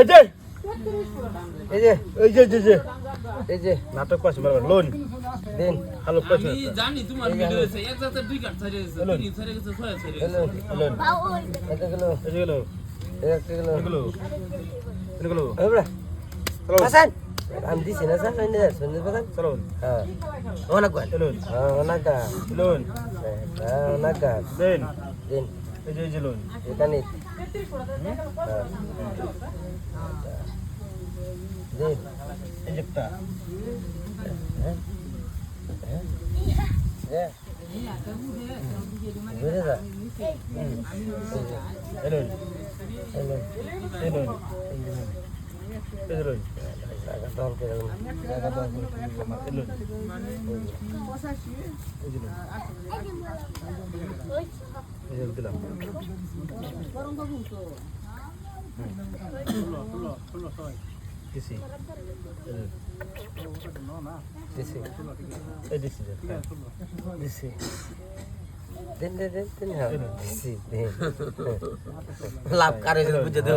এই যে। এই যে এই যে যে যে। এই যে নাটক করছি বারবার। লোন দিন আলো করছি আমি জানি তোমার ভিডিও আছে এক জাতে দুই কাট ছাড়িয়ে গেছে তিন ছাড়িয়ে গেছে ছয় ছাড়িয়ে গেছে। লোন এটা গেলো। এই যে গেলো। একটা গেলো। এগুলো এগুলো ওবরা চলো। হাসান। আমি দিছি না স্যার শুনে যা শুনে চলো। হ্যাঁ। অনেক গান লোন হ্যাঁ অনেক গান লোন হ্যাঁ অনেক দেন। দিন। এখানে হ্যাঁ দিন এই যে দিলাম লাভ কারে বুঝে দেব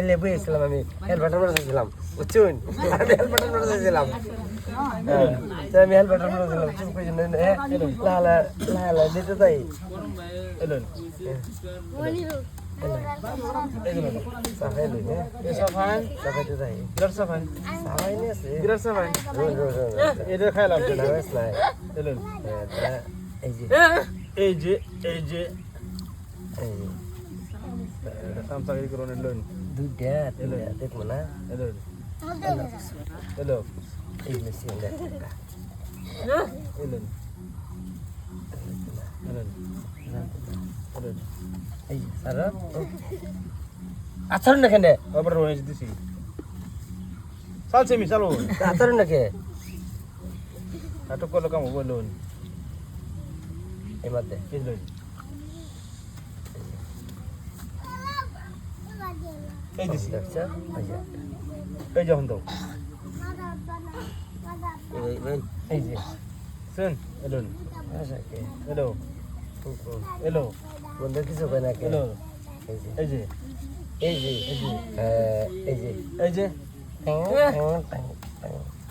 এলে বইয়েছিলাম আমি হেলমেটের মধ্যে ছিলাম বুঝছুন আমি হেলমেটের মধ্যে ছিলাম আমি হেলমেটের মধ্যে ছিলাম চুপ করে লালা লালা দিতে তাই হ্যাঁ এলোন এই যে এই যে এই যে এই যে সামসাগিরি করুন এলোন দুইটা দেখব না এলোন এলো এই মেশিন স্যার আচরণ না কেন আবার রোজ দিছি চালছে মি চালো আচরণ না কে নাটক করল কাম হব লোন এই মধ্যে এলোন এই দিছি এই যখন তো এই যে। শুন এলোন আচ্ছা এলো। এলো। বন্ধু কিছু কয় না কে? এলো। এই যে। এই যে। এই যে এই যে। এই যে।